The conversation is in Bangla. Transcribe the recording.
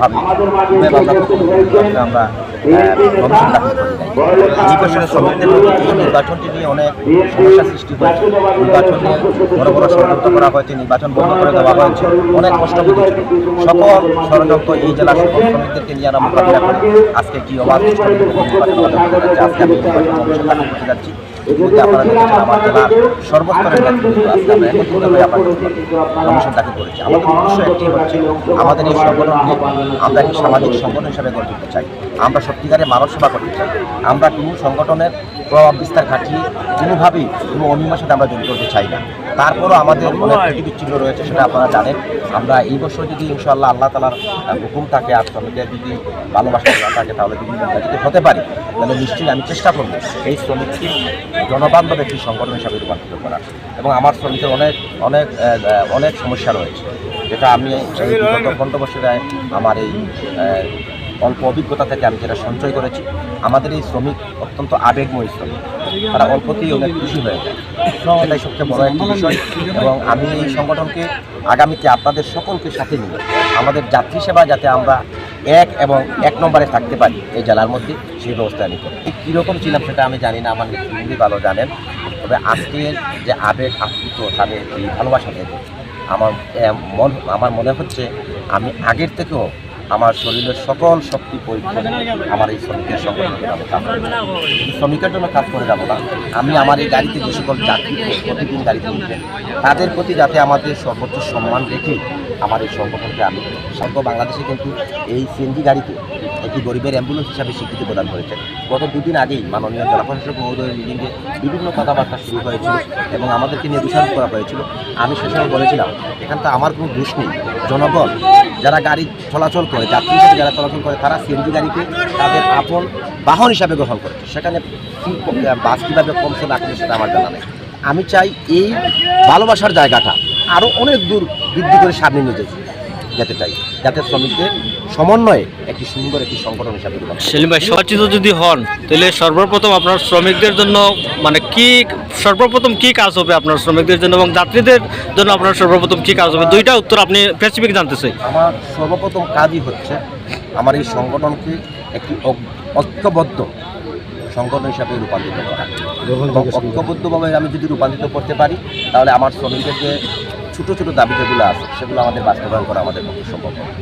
ভাবি। আমরা নির্বাচনটি নিয়ে অনেক সমস্যা সৃষ্টি হয়েছে। নির্বাচন নিয়ে বড় বড় ষড়যন্ত্র করা হয়েছে, নির্বাচন বন্ধ করে দেওয়া হয়েছে, অনেক কষ্ট বিধিছিল সকল ষড়যন্ত্র এই জেলার সকল শ্রমিকদেরকে নিয়ে আমরা মোকাবিলা করি আজকে কি অবাধ। আজকে আমি নির্বাচন করতে যাচ্ছি। আমার একত্রিত করেছি। আমাদের একটি হচ্ছে আমাদের এই সংগঠনকে আমরা একটি সামাজিক সংগঠন হিসাবে গড়ে তুলতে চাই। আমরা সত্যিকারে মানব সেবা করতে চাই। আমরা কোনো সংগঠনের প্রভাব বিস্তার ঘাটিয়ে কোনোভাবেই কোনো অনিয়মের সাথে আমরা জড়িত করতে চাই না। তারপরও আমাদের অনেক বিচ্ছিন্ন রয়েছে, সেটা আপনারা জানেন। আমরা এই বছর যদি ইনশাআল্লাহ আল্লাহ তালার হুকুম থাকে আর শ্রমিকের যদি ভালোবাসা থাকে, তাহলে যদি যদি হতে পারি, তাহলে নিশ্চয়ই আমি চেষ্টা করব এই শ্রমিককে জনবান্ধব একটি সংগঠন হিসাবে রূপান্তরিত করার এবং আমার শ্রমিকের অনেক অনেক অনেক সমস্যা রয়েছে, যেটা আমি বিগত পনেরো আমার এই অল্প অভিজ্ঞতা থেকে আমি যেটা সঞ্চয় করেছি। আমাদের এই শ্রমিক অত্যন্ত আবেগময় শ্রমিক। তারা অল্পতেই অনেক খুশি হয়ে যায়। এটাই সবচেয়ে বড় একটি বিষয়। এবং আমি এই সংগঠনকে, আগামীতে আপনাদের সকলকে সাথে নিয়ে আমাদের যাত্রী সেবা যাতে আমরা এক এবং এক নম্বরে থাকতে পারি এই জেলার মধ্যে, সেই ব্যবস্থা করি কীরকম ছিলাম সেটা আমি জানি না, আমার নেতৃবৃন্দি ভালো জানেন। তবে আজকে যে আবেগ, আপ্লুত, তাদের এই ভালোবাসা থেকে আমার মন, আমার মনে হচ্ছে আমি আগের থেকেও আমার শরীরের সকল শক্তি পরীক্ষা আমার এই শ্রমিকের যাব। শ্রমিকের জন্য কাজ করে যাব না। আমি আমার এই গাড়িতে যে সকল যাত্রী প্রতিদিন গাড়িতে উঠবেন তাদের প্রতি যাতে আমাদের সর্বোচ্চ সম্মান রেখে আমার এই সংগঠনকে আমি সর্ব বাংলাদেশে কিন্তু এই সিএনজি গাড়িকে একটি গরিবের অ্যাম্বুলেন্স হিসাবে স্বীকৃতি প্রদান করেছে। গত দুদিন আগেই মাননীয় জেলা প্রশাসক মহোদয়ের মিটিংয়ে বিভিন্ন কথাবার্তা শুরু হয়েছিল এবং আমাদেরকে নিয়ে দোষারোপ করা হয়েছিল। আমি সে সময় বলেছিলাম এখান তো আমার কোনো দোষ নেই। জনগণ যারা গাড়ি চলাচল করে, যাত্রী হিসেবে যারা চলাচল করে, তারা সিএনজি গাড়িকে তাদের আপন বাহন হিসাবে গ্রহণ করে সেখানে বাস কীভাবে কমছে না কমছে সেটা আমার জানা নেই আমি চাই এই ভালোবাসার জায়গাটা আরও অনেক দূর বৃদ্ধি করে সামনে নিয়ে যেতে যেতে চাই, যাতে শ্রমিকদের সমন্বয়ে একটি সুন্দর একটি সংগঠন হিসাবে। সেলিম ভাই সচেতন যদি হন, তাহলে সর্বপ্রথম আপনার শ্রমিকদের জন্য মানে কি সর্বপ্রথম কি কাজ হবে আপনার শ্রমিকদের জন্য এবং যাত্রীদের জন্য আপনার সর্বপ্রথম কি কাজ হবে? দুইটা উত্তর আপনি স্পেসিফিক জানতে চাই আমার সর্বপ্রথম কাজই হচ্ছে আমার এই সংগঠনকে একটি ঐক্যবদ্ধ সংগঠন হিসাবে রূপান্তরিত করা। ঐক্যবদ্ধভাবে আমি যদি রূপান্তরিত করতে পারি তাহলে আমার শ্রমিকদের যে ছোটো ছোটো দাবি যেগুলো আছে সেগুলো আমাদের বাস্তবায়ন করা আমাদের পক্ষে সম্ভব হবে।